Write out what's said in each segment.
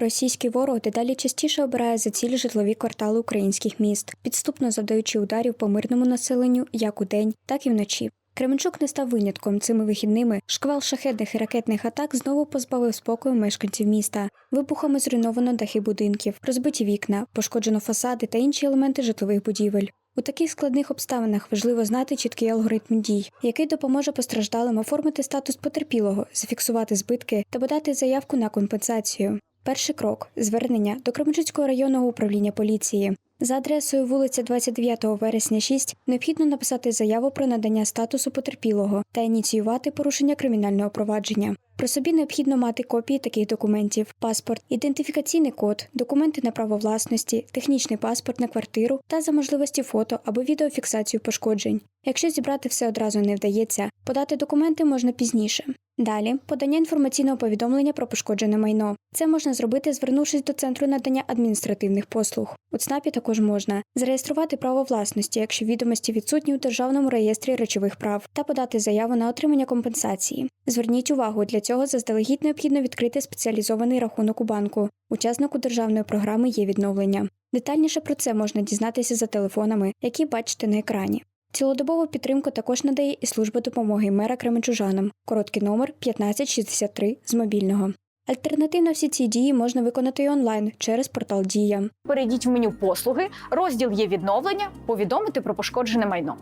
Російський ворог дедалі частіше обирає за ціль житлові квартали українських міст, підступно завдаючи ударів по мирному населенню як удень, так і вночі. Кременчук не став винятком цими вихідними. Шквал шахетних і ракетних атак знову позбавив спокою мешканців міста. Вибухами зруйновано дахи будинків, розбиті вікна, пошкоджено фасади та інші елементи житлових будівель. У таких складних обставинах важливо знати чіткий алгоритм дій, який допоможе постраждалим оформити статус потерпілого, зафіксувати збитки та подати заявку на компенсацію. Перший крок звернення до Кременчуцького районного управління поліції. За адресою вулиця 29 вересня 6 необхідно написати заяву про надання статусу потерпілого та ініціювати порушення кримінального провадження. Про собі необхідно мати копії таких документів: паспорт, ідентифікаційний код, документи на право власності, технічний паспорт на квартиру та за можливості фото або відеофіксацію пошкоджень. Якщо зібрати все одразу не вдається, подати документи можна пізніше. Далі подання інформаційного повідомлення про пошкоджене майно. Це можна зробити, звернувшись до центру надання адміністративних послуг. У ЦНАПі також можна зареєструвати право власності, якщо відомості відсутні у державному реєстрі речових прав, та подати заяву на отримання компенсації. Зверніть увагу, для цього заздалегідь необхідно відкрити спеціалізований рахунок у банку. Учаснику державної програми є відновлення. Детальніше про це можна дізнатися за телефонами, які бачите на екрані. Цілодобову підтримку також надає і служба допомоги мера Кременчужанам. Короткий номер 1563 з мобільного. Альтернативно всі ці дії можна виконати і онлайн через портал Дія. Перейдіть в меню послуги, розділ є відновлення, повідомити про пошкоджене майно.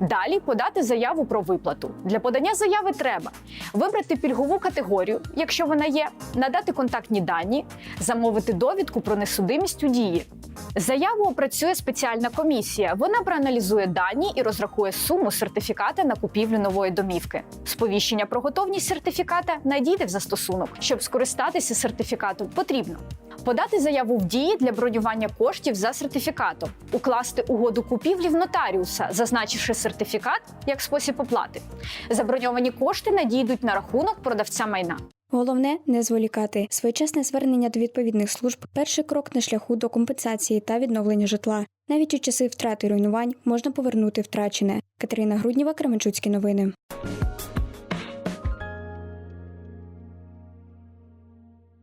Далі подати заяву про виплату. Для подання заяви треба вибрати пільгову категорію, якщо вона є, надати контактні дані, замовити довідку про несудимість у дії. Заяву опрацює спеціальна комісія. Вона проаналізує дані і розрахує суму сертифіката на купівлю нової домівки. Сповіщення про готовність сертифіката надійде в застосунок. Щоб скористатися сертифікатом, потрібно подати заяву в дії для бронювання коштів за сертифікатом, укласти угоду купівлі в нотаріуса, зазначивши сертифікат як спосіб оплати. Заброньовані кошти надійдуть на рахунок продавця майна. Головне не зволікати. Своєчасне звернення до відповідних служб перший крок на шляху до компенсації та відновлення житла. Навіть у часи втрати руйнувань можна повернути втрачене. Катерина Грудніва, Кременчуцькі новини.